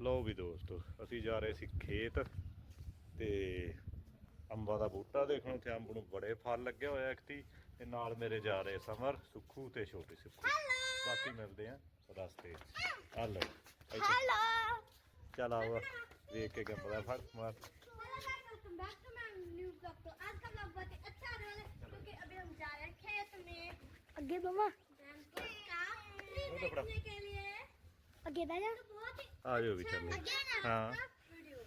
ਲਓ ਵੀ ਦੋਸਤੋ ਅਸੀਂ ਜਾ ਰਹੇ ਸੀ ਖੇਤ ਤੇ ਅੰਬਾਂ ਦਾ ਬੂਟਾ ਦੇਖਣ ਉੱਥੇ ਅੰਬ ਨੂੰ ਬੜੇ ਫਲ ਲੱਗੇ ਹੋਏ ਐਕਤੀ ਤੇ ਨਾਲ ਮੇਰੇ ਜਾ ਰਹੇ ਸਮਰ ਸੁੱਖੂ ਤੇ ਛੋਟੇ ਸੁੱਖੂ ਬਾਕੀ ਮਿਲਦੇ ਆ ਰਸਤੇ 'ਚ। ਆ ਲਓ ਇੱਥੇ हेलो ਚੱਲ ਆਓ ਵੇਖ ਕੇ ਗੰਬ ਦਾ ਫੜ ਮਾਰ welcome back to my new blog तो आज का ब्लॉग बहुत ही अच्छा आने वाला है क्योंकि अभी हम जा रहे हैं खेत में ਅੱਗੇ ਬਵਾ बैंगन का ट्री वो तो बड़ा- देखने के लिए ਅੱਗੇ ਬਹਿ ਜਾ तो बहुत ही ਆ ਜਾਓ ਵੀ ਚੱਲੇ अच्छा हाँ। वीडियो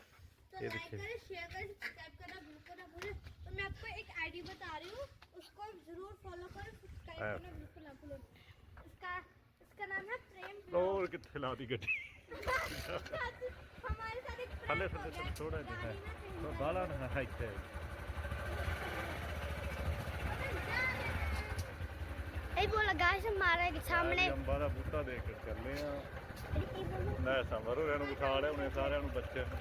तो ये लाइक देखिए। करें शेयर करें सब्सक्राइब करना बिल्कुल ना भूलें तो मैं आपको एक आईडी बता रही हूँ उसको जरूर फॉलो करें सब्सक्राइब हाँ। करना बिल्कुल ना भूलें इसका इसका नाम है प्रेम ਹੋਰ किथे लाती गड्डी हमारे साथ एक थल्ले prank हो थल्ले गया। थोड़ा जिहा गाड़ी में कहीं ਬਾਲਾ ਨਾ ਇੱਥੇ ਇਹ ਬੋਲ ਗਾਇਸ ਹਮਾਰੇ ਸਾਹਮਣੇ ਅੰਬਾਂ ਦਾ ਬੂਟਾ ਦੇਖ ਕੇ ਚੱਲੇ ਆ ਮੈਂ ਸਮਰ ਹੋਰਿਆਂ ਨੂੰ ਬਿਠਾ ਲਿਆ ਉਹਨੇ ਸਾਰਿਆਂ ਨੂੰ ਬੱਚਿਆਂ ਨੂੰ।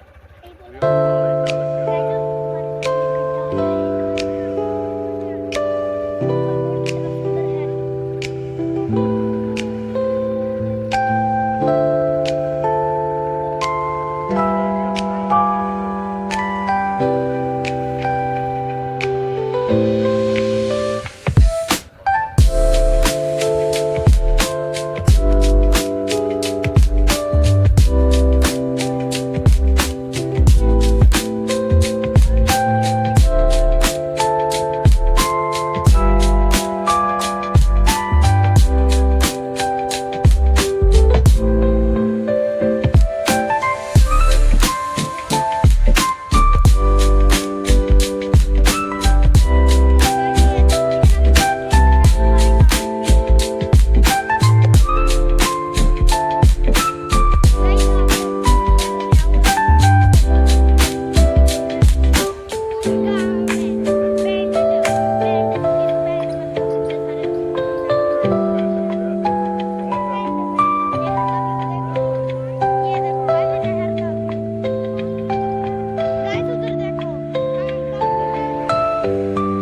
ਅੰਦਰ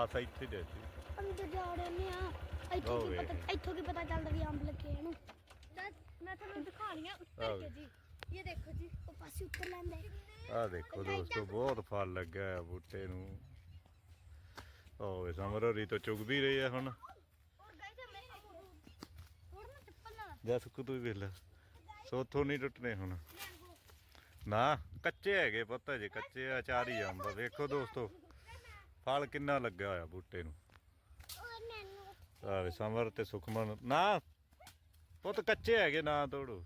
ਬਸ ਇੱਥੇ ਦੇ ਸੀ ਅੰਦਰ ਜਾ ਰਹੇ ਨੇ ਆ ਇੱਥੋਂ ਉਹ ਕੀ ਵੇਖ। ਪਤਾ ਇੱਥੋਂ ਕੀ ਪਤਾ ਚੱਲਦਾ ਵੀ ਅੰਬ ਲੱਗੇ ਇਹਨੂੰ मैं तुम्हें दिखानी है हाँ। उत्तर के जी ये देखो जी ਉਹ ਪਾਸੇ ਉੱਤਰ ਲੈਂਦੇ ਆਹ ਦੇਖੋ ਦੋਸਤੋ ਬਹੁਤ ਫਲ ਲੱਗਾ ਹੈ ਬੂਟੇ ਨੂੰ ਓਏ ਸਮਰ ਹੋਰੀ ਤੋਂ ਚੁਗ ਵੀ ਰਹੀ ਹੈ ਹੁਣ और गाइस मैं थोड़ा ना चप्पल ना ਜਾ ਸੁੱਕੂ ਤੂੰ ਵੀ ਵੇਖ ਲੈ ਸੋਥੋਂ ਨਹੀਂ ਟੁੱਟਨੇ ਹੁਣ ਨਾ ਕੱਚੇ ਹੈਗੇ ਪੁੱਤ ਜੇ ਕੱਚੇ ਆ ਚਾਰ ਹੀ ਅੰਬ ਵੇਖੋ ਦੋਸਤੋ ਫਲ ਕਿੰਨਾ ਲੱਗਾ ਹੋਇਆ ਬੂਟੇ ਨੂੰ? ਆਵੇ ਸਮਰ ਤੇ ਸੁਖਮਨ ਨਾ। ਪੁੱਤ ਕੱਚੇ ਹੈਗੇ ਨਾ ਤੋੜੋ।